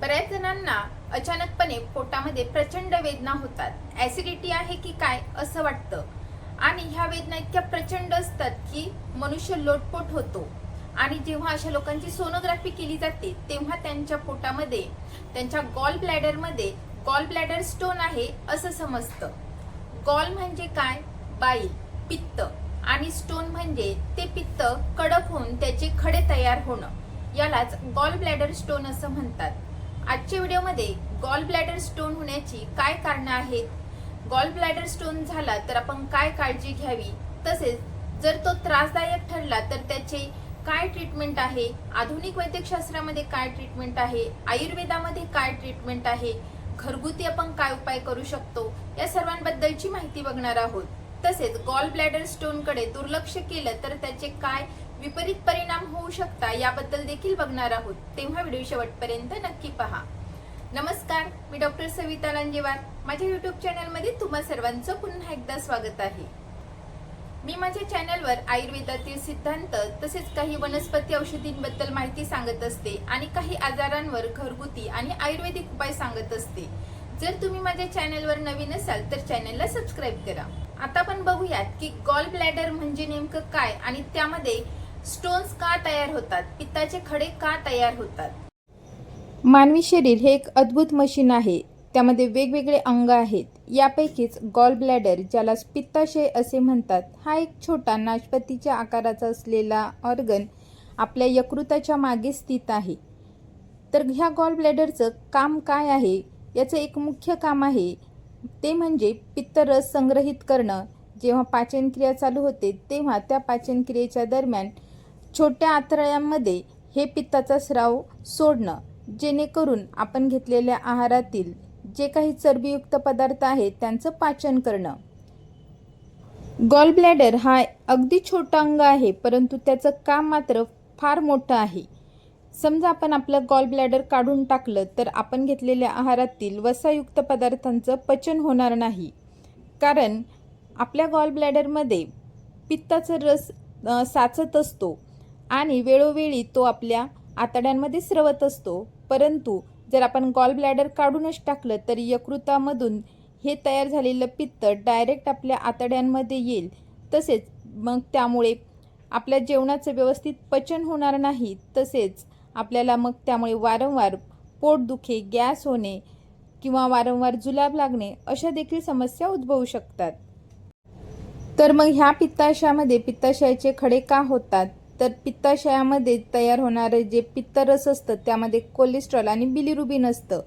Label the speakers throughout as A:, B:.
A: बऱ्याच जणांना अचानकपणे पोटामध्ये प्रचंड वेदना होतात. ऍसिडिटी आहे की काय असं वाटतं? आणि ह्या वेदना इतक्या प्रचंड असतात की मनुष्य लोटपोट होतो. आणि जेव्हा अशा लोकांची सोनोग्राफी केली जाते तेव्हा त्यांच्या पोटामध्ये त्यांच्या गॉल ब्लॅडरमध्ये गॉल ब्लॅडर स्टोन आहे असं समजतं. गॉल म्हणजे काय? बाईल पित्त. आणि स्टोन म्हणजे ते पित्त कडक होऊन त्याचे खडे तयार होणं. यालाच गॉल ब्लॅडर स्टोन असं म्हणतात. आजच्या व्हिडिओमध्ये गॉल ब्लॅडर स्टोन होण्याची काय कारणं आहेत? गॉल ब्लॅडर स्टोन झाला तर आपण काय काळजी घ्यावी? तसेच जर तो त्रासदायक ठरला तर त्याचे काय ट्रीटमेंट आहे? आधुनिक वैद्यकशास्त्रामध्ये काय ट्रीटमेंट आहे? आयुर्वेदामध्ये काय ट्रीटमेंट आहे? घरगुती आपण काय उपाय करू शकतो? या सर्वांबद्दलची माहिती बघणार आहोत. तसेच गॉल ब्लॅडर स्टोनकडे दुर्लक्ष केलं तर त्याचे काय विपरीत परिणाम होऊ शकता याबद्दल देखील बघणार आहोत. तेव्हा व्हिडिओ शेवटपर्यंत नक्की पहा. नमस्कार मी डॉक्टर सविता लांजेवार. माझ्या युट्यूब चॅनलमध्ये तुम्हा सर्वांचं पुन्हा एकदा स्वागत आहे. मी माझ्या चॅनलवर आयुर्वेदातील सिद्धांत तसेच काही वनस्पती औषधींबद्दल माहिती सांगत असते आणि काही आजारांवर घरगुती आणि आयुर्वेदिक उपाय सांगत असते. जर तुम्ही माझ्या चॅनलवर नवीन असाल तर चॅनलला सबस्क्राईब करा. आता आपण बघूयात की गॉल ब्लॅडर म्हणजे नेमकं काय आणि त्यामध्ये स्टोन्स का तयार होतात? पित्ताचे खडे का तयार होतात? मानवी शरीर हे एक अद्भुत मशीन आहे. त्यामध्ये वेगवेगळे अंग आहेत. यापैकीच गॉल ब्लॅडर ज्याला पित्ताशय असे म्हणतात हा एक छोटा नाशपतीच्या आकाराचा असलेला ऑर्गन आपल्या यकृताच्या मागे स्थित आहे. तर ह्या गॉल ब्लॅडरचं काम काय आहे? याचं एक मुख्य काम आहे ते म्हणजे पित्तरस संग्रहित करणं. जेव्हा पाचनक्रिया चालू होते तेव्हा त्या पाचनक्रियेच्या दरम्यान छोट्या आतड्यांमध्ये हे पित्ताचा स्राव सोडणं जेणेकरून आपण घेतलेल्या आहारातील जे काही चरबीयुक्त पदार्थ आहेत त्यांचं पाचन करणं. गॉल ब्लॅडर हा अगदी छोटा अंग आहे परंतु त्याचं काम मात्र फार मोठं आहे. समजा आपण आपलं गॉल ब्लॅडर काढून टाकलं तर आपण घेतलेल्या आहारातील वसायुक्त पदार्थांचं पचन होणार नाही. कारण आपल्या गॉल ब्लॅडरमध्ये पित्ताचा रस साचत असतो. आणि वेळोवेळी तो आपल्या आतड्यांमध्ये स्रवत असतो. परंतु जर आपण गॉल ब्लॅडर काढूनच टाकलं तर यकृतामधून हे तयार झालेलं पित्त डायरेक्ट आपल्या आतड्यांमध्ये येईल. तसेच मग त्यामुळे आपल्या जेवणाचं व्यवस्थित पचन होणार नाही. तसेच आपल्याला मग त्यामुळे वारंवार पोटदुखे गॅस होणे किंवा वारंवार जुलाब लागणे अशा देखील समस्या उद्भवू शकतात. तर मग ह्या पित्ताशयामध्ये पित्ताशयाचे खडे का होतात? तर पित्ताशयामध्ये तयार होणारे जे पित्तरस असतं त्यामध्ये कोलेस्ट्रॉल आणि बिलिरुबिन असतं.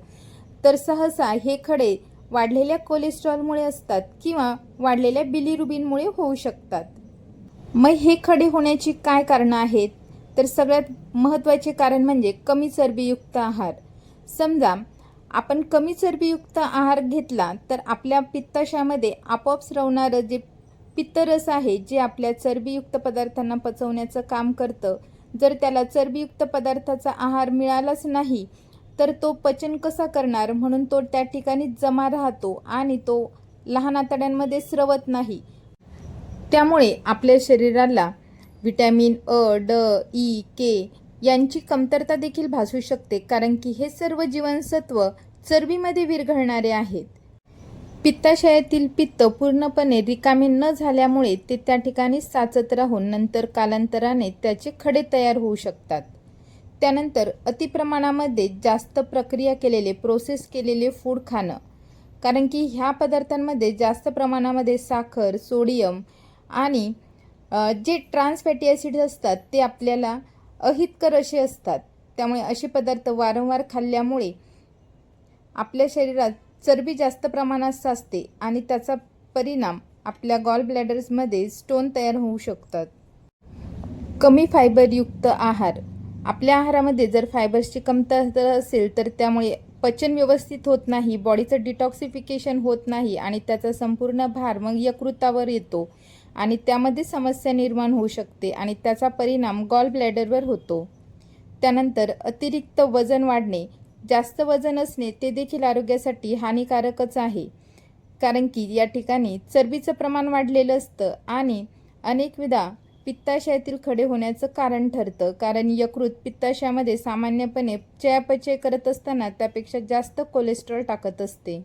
A: तर सहसा हे खडे वाढलेल्या कोलेस्ट्रॉलमुळे असतात किंवा वाढलेल्या बिलिरुबिनमुळे होऊ शकतात. मग हे खडे होण्याची काय कारणं आहेत? तर सगळ्यात महत्त्वाचे कारण म्हणजे कमी चरबीयुक्त आहार. समजा आपण कमी चरबीयुक्त आहार घेतला तर आपल्या पित्ताशयामध्ये आपोआप स्रवणारं जे पित्तरस आहे जे आपल्या चरबीयुक्त पदार्थांना पचवण्याचं काम करतं. जर त्याला चरबीयुक्त पदार्थाचा आहार मिळालाच नाही तर तो पचन कसा करणार? म्हणून तो त्या ठिकाणी जमा राहतो आणि तो लहान आतड्यांमध्ये स्रवत नाही. त्यामुळे आपल्या शरीराला व्हिटॅमिन अ ड ई के यांची कमतरता देखील भासू शकते कारण की हे सर्व जीवनसत्व चरबीमध्ये विरघळणारे आहेत. पित्ताशयातील पित्त पूर्णपणे रिकामे न झाल्यामुळे ते त्या ठिकाणी साचत राहून नंतर कालांतराने त्याचे खडे तयार होऊ शकतात. त्यानंतर अतिप्रमाणामध्ये जास्त प्रक्रिया केलेले प्रोसेस केलेले फूड खाणं. कारण की ह्या पदार्थांमध्ये जास्त प्रमाणामध्ये साखर सोडियम आणि जे ट्रान्सफॅटी ॲसिड असतात ते आपल्याला अहितकर असे असतात. त्यामुळे असे पदार्थ वारंवार खाल्ल्यामुळे आपल्या शरीरात चरबी जास्त प्रमाणात साचते आणि त्याचा परिणाम आपल्या गॉल ब्लॅडर्समध्ये स्टोन तयार होऊ शकतात. कमी फायबरयुक्त आहार. आपल्या आहारामध्ये जर फायबर्सची कमतरता असेल तर त्यामुळे पचन व्यवस्थित होत नाही बॉडीचं डिटॉक्सिफिकेशन होत नाही आणि त्याचा संपूर्ण भार मग यकृतावर येतो आणि त्यामध्ये समस्या निर्माण होऊ शकते आणि त्याचा परिणाम गॉल ब्लॅडरवर होतो. त्यानंतर अतिरिक्त वजन वाढणे. जास्त वजन असणे ते देखील आरोग्यासाठी हानिकारकच आहे. कारण की या ठिकाणी चरबीचं प्रमाण वाढलेलं असतं आणि अनेकविधा
B: पित्ताशयातील खडे होण्याचं कारण ठरतं. कारण यकृत पित्ताशयामध्ये सामान्यपणे चयापचय करत असताना त्यापेक्षा जास्त कोलेस्ट्रॉल टाकत असते.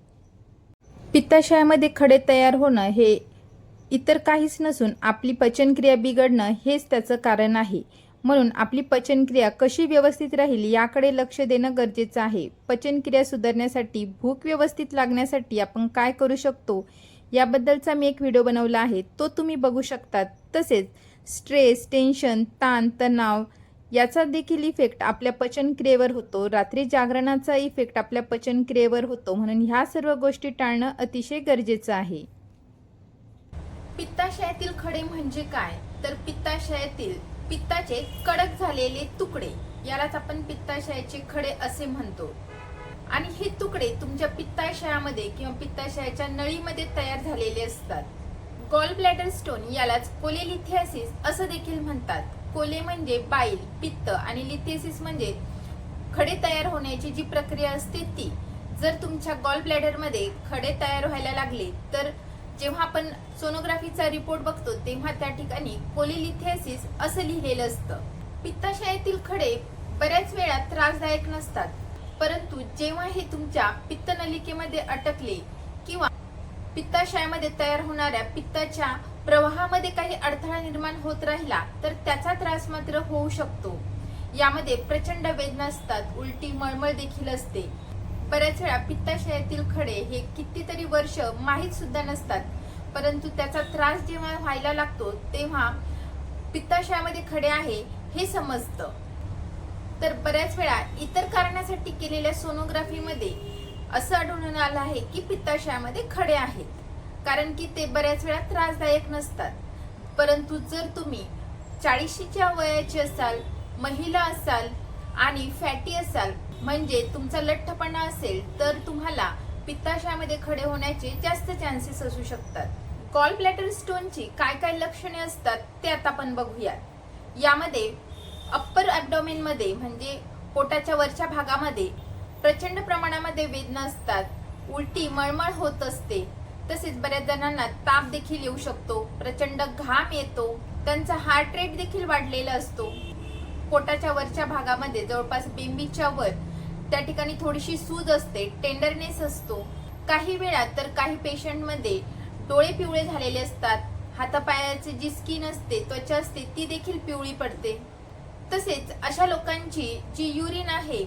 B: पित्ताशयामध्ये खडे तयार होणं हे इतर काहीच नसून आपली पचनक्रिया बिघडणं हेच त्याचं कारण आहे. म्हणून आपली पचनक्रिया कशी व्यवस्थित राहील याकडे लक्ष देणं गरजेचं आहे. पचनक्रिया सुधारण्यासाठी भूक व्यवस्थित लागण्यासाठी आपण काय करू शकतो याबद्दलचा मी एक व्हिडिओ बनवला आहे. तो तुम्ही बघू शकता तसेच स्ट्रेस टेन्शन ताण तणाव याचा देखील इफेक्ट आपल्या पचनक्रियेवर होतो. रात्री जागरणाचा इफेक्ट आपल्या पचनक्रियेवर होतो. म्हणून ह्या सर्व गोष्टी टाळणं अतिशय गरजेचं आहे.
A: पित्ताशयातील खडे म्हणजे काय? तर पित्ताशयातील पित्ताचे कडक झालेले तुकडे. यालाच आपण पित्ताशयाचे खडे असे म्हणतो. आणि हे तुकडे तुमच्या पित्ताशयामध्ये किंवा पित्ताशयाच्या नळीमध्ये तयार झालेले असतात. गॉल ब्लॅडर स्टोन यालाच कोलेलिथियासिस असं देखील म्हणतात. कोले म्हणजे बाईल पित्त आणि लिथियसिस म्हणजे खडे तयार होण्याची जी प्रक्रिया असते ती. जर तुमच्या गॉल ब्लॅडरमध्ये खडे तयार व्हायला लागले तर जेव्हा आपण सोनोग्राफीचा रिपोर्ट बघतो तेव्हा त्या ठिकाणी कोलिलिथियासिस असं लिहिलेलं असतं. पित्ताशयातील खडे बऱ्याच वेळा त्रासदायक नसतात परंतु जेव्हा हे तुमच्या पित्तनलिकेमध्ये अटकले किंवा पित्ताशयामध्ये तयार होणाऱ्या पित्ताच्या प्रवाहामध्ये काही अडथळा निर्माण होत राहिला तर त्याचा त्रास मात्र होऊ शकतो. यामध्ये प्रचंड वेदना असतात उलटी मळमळ देखील असते. बऱ्याच वेळा पित्ताशयातील खडे हे कितीतरी वर्ष माहीत सुद्धा नसतात. परंतु त्याचा त्रास जेव्हा व्हायला लागतो तेव्हा पित्ताशयामध्ये खडे आहे हे समजतं. तर बऱ्याच वेळा इतर कारणासाठी केलेल्या सोनोग्राफीमध्ये असं आढळून आलं आहे की पित्ताशयामध्ये खडे आहेत. कारण की ते बऱ्याच वेळा त्रासदायक नसतात. परंतु जर तुम्ही चाळीशीच्या वयाची असाल महिला असाल आणि फॅटी असाल म्हणजे तुमचा लठ्ठपणा असेल तर तुम्हाला पित्ताशयामध्ये खडे होण्याचे जास्त चान्सेस असू शकतात. कॉल ब्लॅटर स्टोनची काय काय लक्षणे असतात ते आता आपण बघूयात. यामध्ये अप्पर ॲबडॉमिनमध्ये म्हणजे पोटाच्या वरच्या भागामध्ये प्रचंड प्रमाणामध्ये वेदना असतात. उलटी मळमळ होत असते. तसेच बऱ्याच जणांना ताप देखील येऊ शकतो. प्रचंड घाम येतो. त्यांचा हार्ट रेट देखील वाढलेला असतो. पोटाच्या वरच्या भागामध्ये जवळपास बिंबीच्या वर त्या ठिकाणी थोडीशी सूज असते टेंडरनेस असतो. काही वेळा तर काही पेशंटमध्ये डोळे पिवळे झालेले असतात हातापायाची जी स्किन असते त्वचा असते ती देखील पिवळी पडते. तसेच अशा लोकांची जी युरिन आहे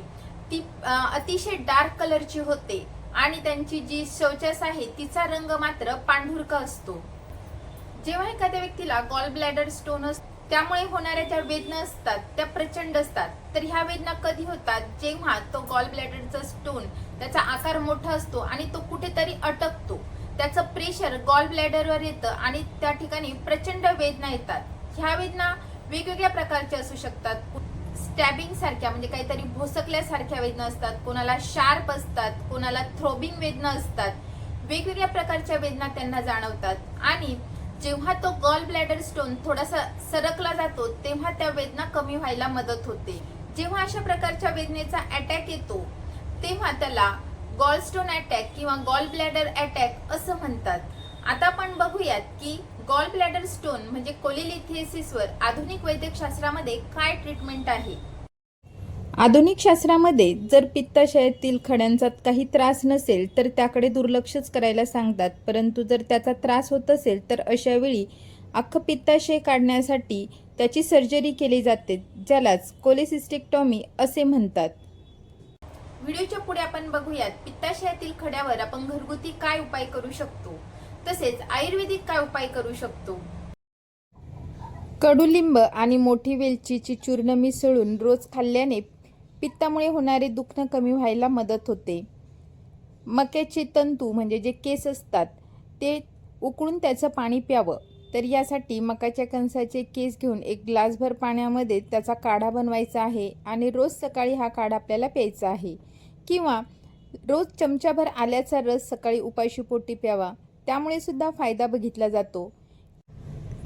A: ती अतिशय डार्क कलरची होते आणि त्यांची जी शौचास आहे तिचा रंग मात्र पांढुरका असतो. जेव्हा एखाद्या व्यक्तीला गॉल ब्लॅडर स्टोन असतो त्यामुळे होणाऱ्या ज्या वेदना असतात त्या प्रचंड असतात. तर ह्या वेदना कधी होतात? जेव्हा तो गॉल ब्लॅडरचा स्टोन त्याचा आकार मोठा असतो आणि तो कुठेतरी अटकतो. त्याचं प्रेशर गॉल ब्लॅडरवर येतं आणि त्या ठिकाणी प्रचंड वेदना येतात. ह्या वेदना वेगवेगळ्या प्रकारच्या असू शकतात. स्टॅबिंग सारख्या म्हणजे काहीतरी भोसकल्यासारख्या वेदना असतात. कोणाला शार्प असतात कोणाला थ्रोबिंग वेदना असतात. वेगवेगळ्या प्रकारच्या वेदना त्यांना जाणवतात. आणि जेव्हा तो गॉल ब्लॅडर स्टोन थोडासा सरकला जातो तेव्हा त्या वेदना कमी व्हायला मदत होते. जेव्हा अशा प्रकारच्या वेदनेचा अटॅक येतो तेव्हा त्याला गॉल स्टोन अटॅक किंवा गॉल ब्लॅडर अटॅक असं म्हणतात. आता आपण बघूयात की गॉल ब्लॅडर स्टोन म्हणजे कोलिलिथिएसिसवर आधुनिक वैद्यकशास्त्रामध्ये काय ट्रीटमेंट आहे.
B: आधुनिक शास्त्रामध्ये जर पित्ताशयातील खड्यांचा काही त्रास नसेल तर त्याकडे दुर्लक्षच करायला सांगतात. परंतु जर त्याचा त्रास होत असेल तर अशा वेळी अख्खं पित्ताशय काढण्यासाठी त्याची सर्जरी केली जाते ज्यालाच कोलेसिस्टेक्टॉमी असे म्हणतात.
A: व्हिडिओच्या पुढे आपण बघूयात पित्ताशयातील खड्यावर आपण घरगुती काय उपाय करू शकतो? तसेच आयुर्वेदिक काय उपाय करू शकतो?
B: कडुलिंब आणि मोठी वेलचीची चूर्ण मिसळून रोज खाल्ल्याने पित्तामुळे होणारे दुखणं कमी व्हायला मदत होते. मक्याचे तंतू म्हणजे जे केस असतात ते उकळून त्याचं पाणी प्यावं. तर यासाठी मकाच्या कणसाचे केस घेऊन एक ग्लासभर पाण्यामध्ये त्याचा काढा बनवायचा आहे आणि रोज सकाळी हा काढा आपल्याला प्यायचा आहे. किंवा रोज चमचाभर आल्याचा रस सकाळी उपाशीपोटी प्यावा. त्यामुळे सुद्धा फायदा बघितला जातो.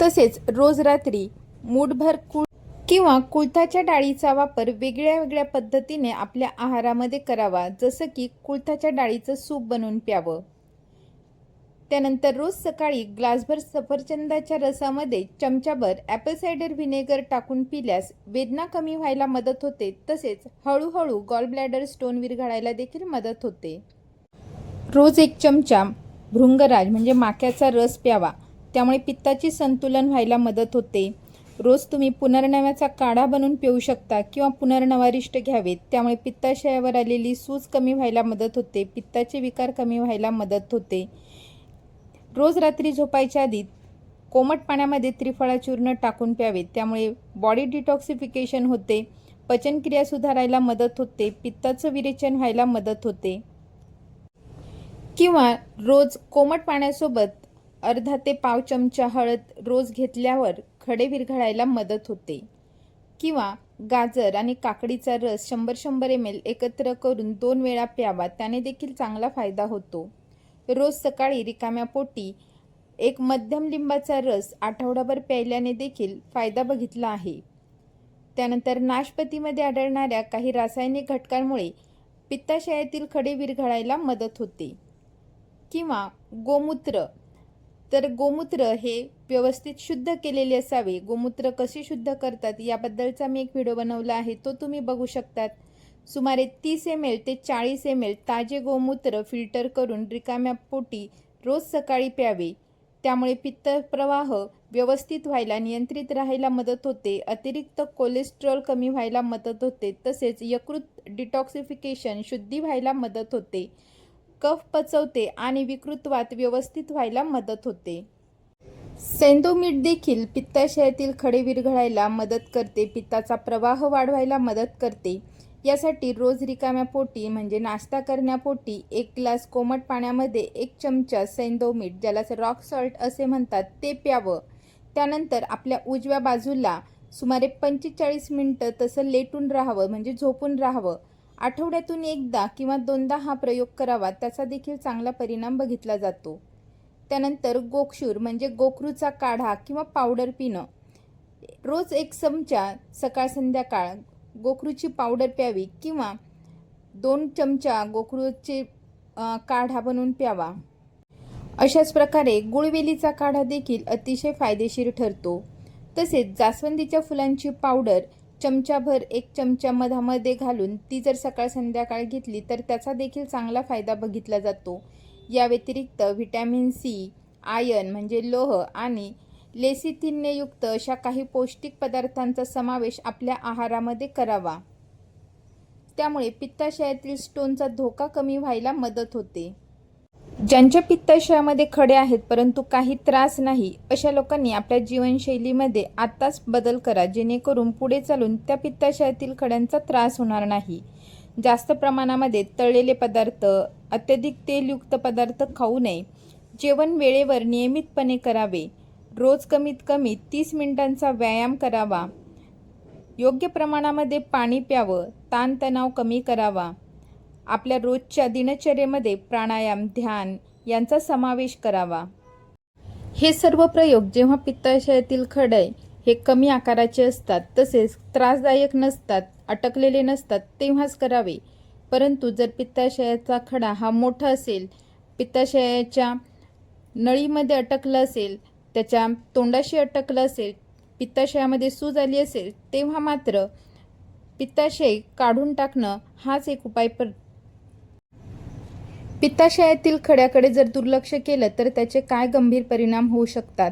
B: तसेच रोज रात्री मूठभर कूळ किंवा कुळथाच्या डाळीचा वापर वेगळ्या वेगळ्या पद्धतीने आपल्या आहारामध्ये करावा जसं की कुळथाच्या डाळीचं सूप बनवून प्यावं. त्यानंतर रोज सकाळी ग्लासभर सफरचंदाच्या रसामध्ये चमचाभर ॲपल सायडर व्हिनेगर टाकून पिल्यास वेदना कमी व्हायला मदत होते. तसेच हळूहळू गॉल ब्लॅडर स्टोन विरघळायला देखील मदत होते. रोज एक चमचा भृंगराज म्हणजे माक्याचा रस प्यावा. त्यामुळे पित्ताची संतुलन व्हायला मदत होते. रोज तुम्ही पुनर्नव्याचा काढा बनवून पिऊ शकता किंवा पुनर्नवारिष्ट घ्यावेत. त्यामुळे पित्ताशयावर आलेली सूज कमी व्हायला मदत होते पित्ताचे विकार कमी व्हायला मदत होते. रोज रात्री झोपायच्या आधी कोमट पाण्यामध्ये त्रिफळा चूर्ण टाकून प्यावे त्यामुळे बॉडी डिटॉक्सिफिकेशन होते पचनक्रिया सुधारायला मदत होते पित्ताचं विरेचन व्हायला मदत होते. किंवा रोज कोमट पाण्यासोबत अर्धा ते पाव चमचा हळद रोज घेतल्यावर खडे विरघळायला मदत होते. किंवा गाजर आणि काकडीचा रस शंभर शंभर एम एल एकत्र करून दोन वेळा प्यावा त्याने देखील चांगला फायदा होतो. रोज सकाळी रिकाम्या पोटी एक मध्यम लिंबाचा रस आठवडाभर प्यायल्याने देखील फायदा बघितला आहे. त्यानंतर नाशपतीमध्ये आढळणाऱ्या काही रासायनिक घटकांमुळे पित्ताशयातील खडे विरघळायला मदत होते. किंवा गोमूत्र तर गोमूत्र हे व्यवस्थित शुद्ध केलेले असावे. गोमूत्र कसे शुद्ध करतात याबद्दलचा मी एक व्हिडिओ बनवला आहे. तो तुम्ही बघू शकतात. सुमारे तीस एम एल ते चाळीस एम एल ताजे गोमूत्र फिल्टर करून रिकाम्या पोटी रोज सकाळी प्यावे. त्यामुळे पित्त प्रवाह व्यवस्थित व्हायला नियंत्रित राहायला मदत होते. अतिरिक्त कोलेस्ट्रॉल कमी व्हायला मदत होते. तसेच यकृत डिटॉक्सिफिकेशन शुद्धी व्हायला मदत होते. कफ पचवते आणि विकृतवात व्यवस्थित व्हायला मदत होते. सेंदो मीठ देखील पित्ताशयातील खडे विरघळायला मदत करते पित्ताचा प्रवाह वाढवायला मदत करते. यासाठी रोज रिकाम्या पोटी म्हणजे नाश्ता करण्यापोटी एक ग्लास कोमट पाण्यामध्ये एक चमचा सेंदो मीठ ज्याला रॉक सॉल्ट असे म्हणतात ते प्यावं. त्यानंतर आपल्या उजव्या बाजूला सुमारे पंचेचाळीस मिनटं तसं लेटून राहावं म्हणजे झोपून राहावं. आठवड्यातून एकदा किंवा दोनदा हा प्रयोग करावा त्याचा देखील चांगला परिणाम बघितला जातो. त्यानंतर गोक्षूर म्हणजे गोखरूचा काढा किंवा पावडर पिणं. रोज एक चमचा सकाळ संध्याकाळ गोखरूची पावडर प्यावी किंवा दोन चमचा गोखरूचे काढा बनवून प्यावा. अशाच प्रकारे गुळवेलीचा काढा देखील अतिशय फायदेशीर ठरतो. तसेच जास्वंदीच्या फुलांची पावडर चमचाभर एक चमचा मधामध्ये घालून ती जर सकाळ संध्याकाळ घेतली तर त्याचा देखील चांगला फायदा बघितला जातो. या व्यतिरिक्त व्हिटॅमिन सी आयर्न म्हणजे लोह आणि लेसिथिनयुक्त अशा काही पौष्टिक पदार्थांचा समावेश आपल्या आहारामध्ये करावा. त्यामुळे पित्ताशयातील स्टोनचा धोका कमी व्हायला मदत होते. ज्यांच्या पित्ताशयामध्ये खडे आहेत परंतु काही त्रास नाही अशा लोकांनी आपल्या जीवनशैलीमध्ये आत्ताच बदल करा जेणेकरून पुढे चालून त्या पित्ताशयातील खड्यांचा त्रास होणार नाही. जास्त प्रमाणामध्ये तळलेले पदार्थ अत्यधिक तेलयुक्त पदार्थ खाऊ नये. जेवण वेळेवर नियमितपणे करावे. रोज कमीत कमी तीस मिनिटांचा व्यायाम करावा. योग्य प्रमाणामध्ये पाणी प्यावं. ताणतणाव कमी करावा. आपल्या रोजच्या दिनचर्येमध्ये प्राणायाम ध्यान यांचा समावेश करावा. हे सर्व प्रयोग जेव्हा पित्ताशयातील खडय हे कमी आकाराचे असतात तसेच त्रासदायक नसतात अटकलेले नसतात तेव्हाच करावे. परंतु जर पित्ताशयाचा खडा हा मोठा असेल पित्ताशयाच्या नळीमध्ये अटकलं असेल त्याच्या तोंडाशी अटकलं असेल पित्ताशयामध्ये सूज आली असेल तेव्हा मात्र पित्ताशय काढून टाकणं हाच एक उपाय पर पित्ताशयातील खड्याकडे जर दुर्लक्ष केलं तर त्याचे काय गंभीर परिणाम होऊ शकतात?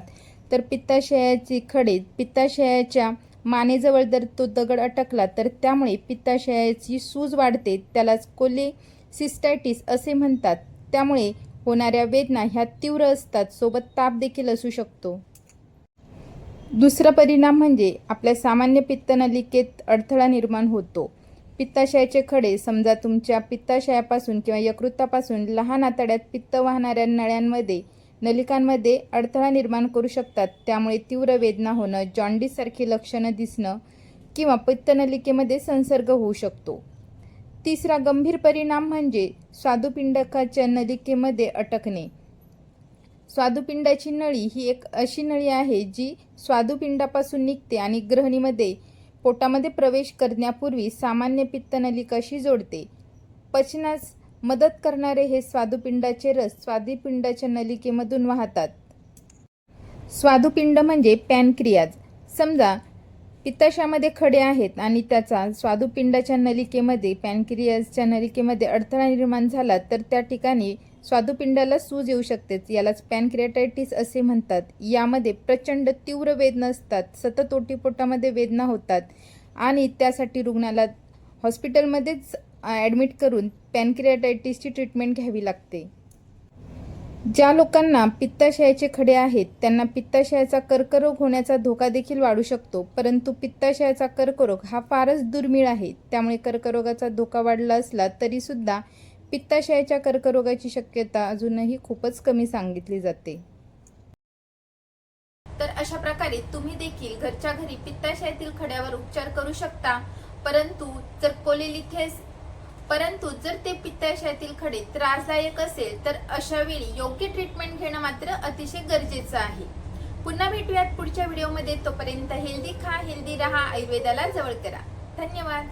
B: तर पित्ताशयाची खडे पित्ताशयाच्या मानेजवळ जर तो दगड अटकला तर त्यामुळे पित्ताशयाची सूज वाढते. त्यालाच कोलेसिस्टायटिस असे म्हणतात. त्यामुळे होणाऱ्या वेदना ह्या तीव्र असतात. सोबत ताप देखील असू शकतो. दुसरा परिणाम म्हणजे आपल्या सामान्य पित्तनलिकेत अडथळा निर्माण होतो. पित्ताशयाचे खडे समजा तुमच्या पित्ताशयापासून किंवा यकृतापासून लहान आतड्यात पित्त वाहणाऱ्या नळ्यांमध्ये नलिकांमध्ये अडथळा निर्माण करू शकतात. त्यामुळे तीव्र वेदना होणं जॉन्डिससारखी लक्षणं दिसणं किंवा पित्तनलिकेमध्ये संसर्ग होऊ शकतो. तिसरा गंभीर परिणाम म्हणजे स्वादुपिंडकाच्या नलिकेमध्ये अटकणे. स्वादुपिंडाची नळी ही एक अशी नळी आहे जी स्वादुपिंडापासून निघते आणि ग्रहणीमध्ये पोटामध्ये प्रवेश करण्यापूर्वी सामान्य पित्तनलिकाशी जोडते? पचनास मदत करणारे हे स्वादुपिंडाचे रस स्वादुपिंडाच्या नलिकेमधून वाहतात. स्वादुपिंड म्हणजे पॅनक्रियाज. समजा पित्ताशामध्ये खडे आहेत आणि त्याचा स्वादुपिंडाच्या नलिकेमध्ये पॅनक्रियाजच्या नलिकेमध्ये अडथळा निर्माण झाला तर त्या ठिकाणी स्वादुपिंडाला सूज येऊ शकतेच यालाच पॅनक्रिएटायटिस असे म्हणतात. यामध्ये प्रचंड तीव्र वेदना असतात सतत ओटीपोटामध्ये वेदना होतात आणि त्यासाठी रुग्णाला हॉस्पिटलमध्येच ॲडमिट करून पॅनक्रिएटायटिसची ट्रीटमेंट घ्यावी लागते. ज्या लोकांना पित्ताशयाचे खडे आहेत त्यांना पित्ताशयाचा कर्करोग होण्याचा धोका देखील वाढू शकतो परंतु पित्ताशयाचा कर्करोग हा फारच दुर्मिळ आहे. त्यामुळे कर्करोगाचा धोका वाढला असला तरीसुद्धा पित्ताशयाच्या कर्करोगाची शक्यता अजूनही खूपच कमी सांगितली जाते.
A: तर अशा प्रकारे तुम्ही देखील घरच्या घरी पित्ताशयातील खड्यावर उपचार करू शकता. परंतु जर कोलेलिथेस परंतु जर ते पित्ताशयातील खडे त्रासदायक असेल तर अशा वेळी योग्य ट्रीटमेंट घेणं मात्र अतिशय गरजेचं आहे. पुन्हा भेटूयात पुढच्या व्हिडिओमध्ये तोपर्यंत हेल्दी खा हेल्दी रहा आयुर्वेदाला जवळ करा. धन्यवाद.